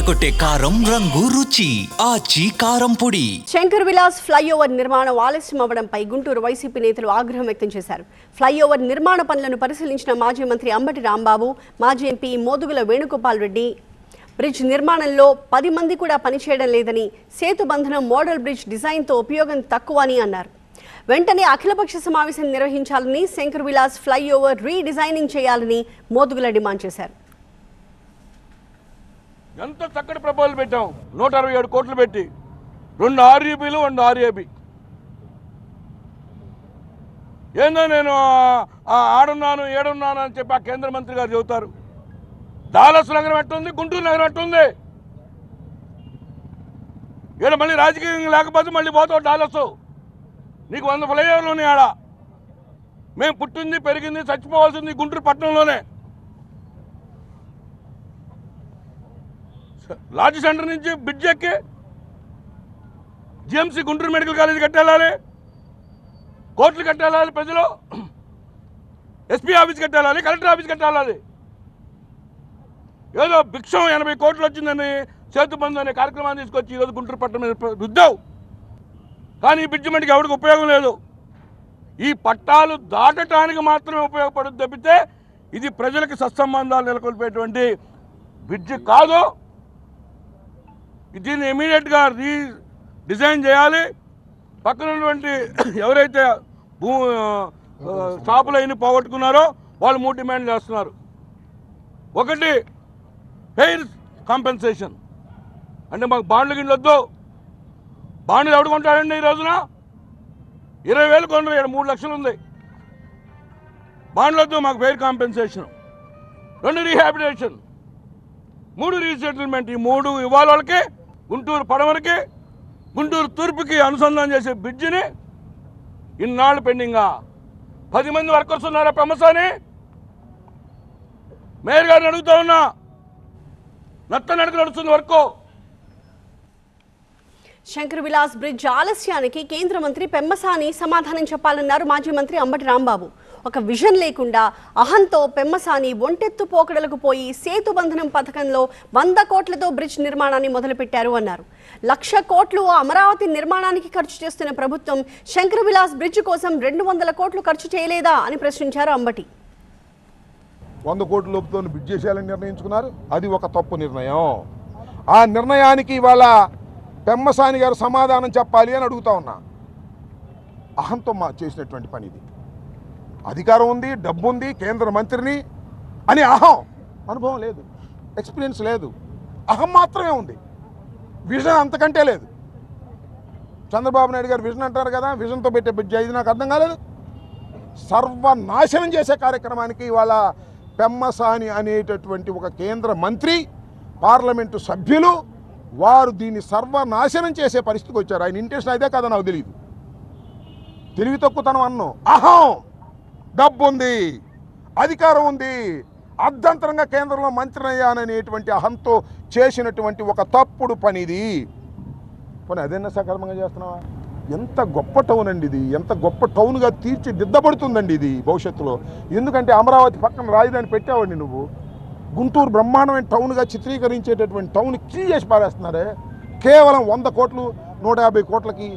అదరకొట్టే కారం రంగు రుచి ఆచి కారం పొడి. శంకర్ విలాస్ ఫ్లైఓవర్ నిర్మాణం ఆలస్యం అవ్వడంపై గుంటూరు వైసీపీ నేతలు ఆగ్రహం వ్యక్తం చేశారు. ఫ్లైఓవర్ నిర్మాణ పనులను పరిశీలించిన మాజీ మంత్రి అంబటి రాంబాబు మాజీ ఎంపీ మోదుగుల వేణుగోపాల్ రెడ్డి బ్రిడ్జ్ నిర్మాణంలో పది మంది కూడా పనిచేయడం లేదని సేతు బంధనం మోడల్ బ్రిడ్జ్ డిజైన్తో ఉపయోగం తక్కువ అని అన్నారు. వెంటనే అఖిలపక్ష సమావేశం నిర్వహించాలని శంకర్ విలాస్ ఫ్లైఓవర్ రీడిజైనింగ్ చేయాలని మోదుగుల డిమాండ్ చేశారు. ఎంత చక్కటి ప్రపోజల్ పెట్టాం? నూట అరవై ఏడు కోట్లు పెట్టి. రెండు ఆర్యూబీలు రెండు ఆర్ఏబి. ఏందో నేను ఆడున్నాను ఏడున్నాను అని చెప్పి ఆ కేంద్ర మంత్రి గారు చెబుతారు. దాలస్ నగరం ఎట్టుంది? గుంటూరు నగరం ఎట్టుంది? ఈడ మళ్ళీ రాజకీయం లేకపోతే మళ్ళీ పోతావు డాలస్ నీకు వంద ఫ్లైఓవర్లు ఉన్నాయి ఆడ. మేము పుట్టింది పెరిగింది చచ్చిపోవాల్సింది గుంటూరు పట్టణంలోనే. లార్జ్ సెంటర్ నుంచి బ్రిడ్జ్ ఎక్కి జిఎంసీ గుంటూరు మెడికల్ కాలేజ్ కట్టాలి కోర్టులు కట్టాలి ప్రజలు. ఎస్పీ ఆఫీస్ కట్టాలి కలెక్టర్ ఆఫీస్ కట్టాలి ఏదో భిక్షం ఎనభై కోట్లు వచ్చిందని చేతు బంధు అనే కార్యక్రమాన్ని తీసుకొచ్చి ఈరోజు గుంటూరు పట్టణం మీద రుద్దావు. కానీ ఈ బ్రిడ్జ్ మనకి ఎవరికి ఉపయోగం లేదు. ఈ పట్టాలు దాటటానికి మాత్రమే ఉపయోగపడుతుంది తప్పితే ఇది ప్రజలకు సత్సంబంధాలు నెలకొల్పేటువంటి బ్రిడ్జ్ కాదు. దీన్ని ఇమీడియట్గా రీ డిజైన్ చేయాలి. పక్కన ఉన్నటువంటి ఎవరైతే భూ షాపులు అయిన పోగొట్టుకున్నారో వాళ్ళు మూడు డిమాండ్ చేస్తున్నారు. ఒకటి ఫెయిర్ కాంపెన్సేషన్. అంటే మాకు బాండ్లు గిన్నెలు వద్దు. బాండ్లు ఎవడు కొంటాడండి ఈ రోజున? ఇరవై వేలు కొనరు ఇక్కడ మూడు లక్షలు ఉంది. బాండ్లు వద్దు మాకు ఫెయిర్ కాంపెన్సేషన్. రెండు రీహాబిటేషన్. మూడు రీసెటిల్మెంట్. ఈ మూడు ఇవ్వాలి వాళ్ళకి గుంటూరు పడమరకి గుంటూరు తూర్పుకి అనుసంధానం చేసే బ్రిడ్జిని ఇన్నాళ్ళు పెండింగా. పది మంది వర్కర్స్ ఉన్నారా పెమసాని మేయర్ గారిని అడుగుతా ఉన్నా. నత్త నడక నడుస్తుంది వర్క్. శంకర్ విలాస్ బ్రిడ్జ్ ఆలస్యానికి కేంద్ర మంత్రి పెమ్మసాని సమాధానం చెప్పాలన్నారు మాజీ మంత్రి అంబటి రాంబాబు. ఒక విజన్ లేకుండా అహంతో పెమ్మసాని ఒంటెత్తు పోకడలకు పోయి సేతు బంధనం పథకంలో వంద కోట్లతో బ్రిడ్జ్ నిర్మాణాన్ని మొదలుపెట్టారు అన్నారు. లక్ష కోట్లు అమరావతి నిర్మాణానికి ఖర్చు చేస్తున్న ప్రభుత్వం శంకర్ విలాస్ బ్రిడ్జ్ కోసం రెండు వందల కోట్లు ఖర్చు చేయలేదా అని ప్రశ్నించారు అంబటి. వంద కోట్ల లోపుతో బ్రిడ్జ్ చేసేయాలని నిర్ణయించుకున్నారు? అది ఒక తప్పు నిర్ణయం. ఆ నిర్ణయానికి ఇవాళ పెమ్మసాని గారు సమాధానం చెప్పాలి అని అడుగుతా ఉన్నా. అహంతో మా చేసినటువంటి పని ఇది అధికారం ఉంది డబ్బు ఉంది కేంద్ర మంత్రిని అని అహం అనుభవం లేదు ఎక్స్పీరియన్స్ లేదు. అహం మాత్రమే ఉంది. విజన్ అంతకంటే లేదు. చంద్రబాబు నాయుడు గారు విజన్ అంటారు కదా విజన్తో పెట్టే బిడ్జ ఇది నాకు అర్థం కాలేదు. సర్వనాశనం చేసే కార్యక్రమానికి ఇవాళ పెమ్మసాని అనేటటువంటి ఒక కేంద్ర మంత్రి పార్లమెంటు సభ్యులు వారు దీన్ని సర్వనాశనం చేసే పరిస్థితికి వచ్చారు. ఆయన ఇంటెన్షన్ అదే కదా నాకు తెలియదు తెలివి తక్కువతనం అన్నం. అహం! డబ్బు ఉంది అధికారం ఉంది అర్ధంతరంగా కేంద్రంలో మంత్రి అహంతో చేసినటువంటి ఒక తప్పుడు పనిది. పోనీ అదైనా సక్రమంగా చేస్తున్నావా? ఎంత గొప్ప టౌన్ అండి ఇది. ఎంత గొప్ప టౌన్గా తీర్చిదిద్దబడుతుందండి ఇది భవిష్యత్తులో. ఎందుకంటే అమరావతి పక్కన రాజధాని పెట్టావండి నువ్వు. గుంటూరు బ్రహ్మాండమైన టౌన్గా చిత్రీకరించేటటువంటి టౌన్ కీ చేసి పారేస్తున్నారే. కేవలం వంద కోట్లు నూట యాభై కోట్లకి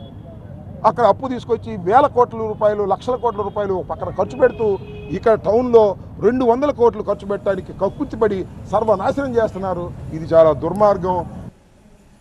అక్కడ అప్పు తీసుకొచ్చి వేల కోట్ల రూపాయలు లక్షల కోట్ల రూపాయలు పక్కన ఖర్చు పెడుతూ ఇక్కడ టౌన్లో రెండు వందల కోట్లు ఖర్చు పెట్టడానికి కక్కుర్తిపడి సర్వనాశనం చేస్తున్నారు. ఇది చాలా దుర్మార్గం.